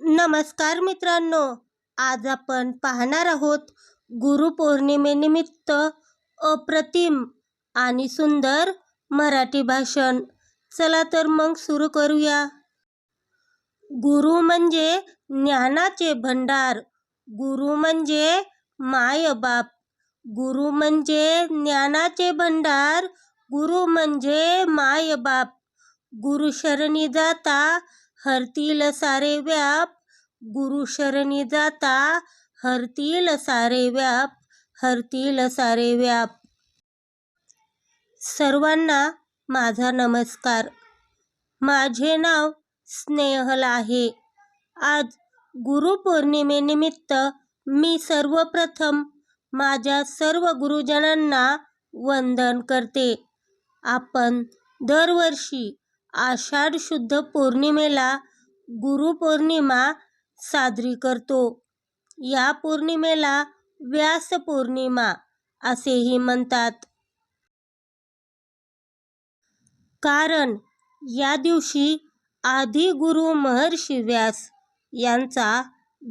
नमस्कार मित्रांनो आज आपण पाहणार आहोत गुरुपौर्णिमेनिमित्त अप्रतिम आणि सुंदर मराठी भाषण. चला तर मग सुरू करूया. गुरु म्हणजे ज्ञानाचे भंडार. गुरु म्हणजे मायबाप गुरु म्हणजे ज्ञानाचे भंडार. गुरु म्हणजे मायबाप गुरु शरणी जाता हरतील सारे व्याप. गुरु शरणी जाता हरतील सारे व्याप हरतील सारे व्याप. सर्वांना माझा नमस्कार. माझे नाव स्नेहल आहे. आज गुरुपौर्णिमेनिमित्त मी सर्वप्रथम माझ्या सर्व गुरुजनांना वंदन करते. आपण दरवर्षी आषाढ शुद्ध पौर्णिमेला गुरुपौर्णिमा साजरी करतो. या पौर्णिमेला व्यास पौर्णिमा असेही म्हणतात. कारण या दिवशी आधी गुरु महर्षी व्यास यांचा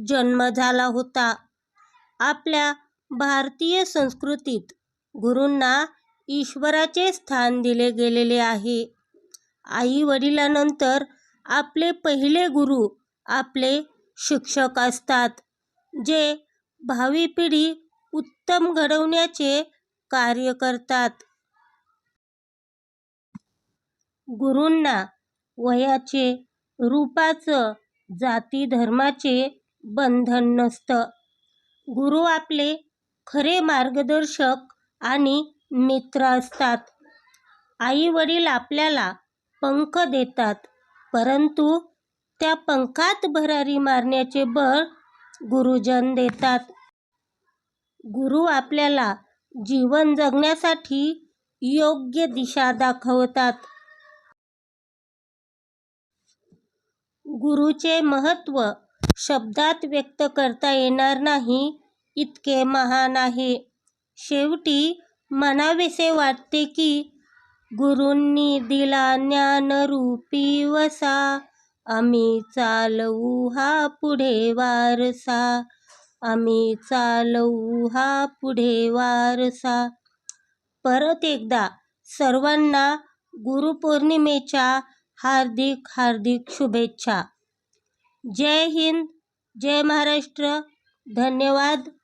जन्म झाला होता. आपल्या भारतीय संस्कृतीत गुरूंना ईश्वराचे स्थान दिले गेलेले आहे. आई वडिलांनंतर आपले पहिले गुरु आपले शिक्षक असतात जे भावी पिढी उत्तम घडवण्याचे कार्य करतात. गुरूंना वयाचे रूपाचं जाती धर्माचे बंधन नसतं. गुरु आपले खरे मार्गदर्शक आणि मित्र असतात. आई वडील आपल्याला पंख देतात. परंतु त्या पंखात भरारी मारण्याचे बळ गुरुजन देतात. गुरु आपल्याला जीवन जगण्यासाठी योग्य दिशा दाखवतात. गुरुचे महत्त्व शब्दात व्यक्त करता येणार नाही इतके महान आहे. शेवटी म्हणावेसे वाटते की गुरूंनी दिला ज्ञानरूपी वसा. आम्ही चालवू हा पुढे वारसा. आम्ही चालवू हा पुढे वारसा. परत एकदा सर्वांना गुरुपौर्णिमेच्या हार्दिक हार्दिक शुभेच्छा. जय हिंद जय महाराष्ट्र. धन्यवाद.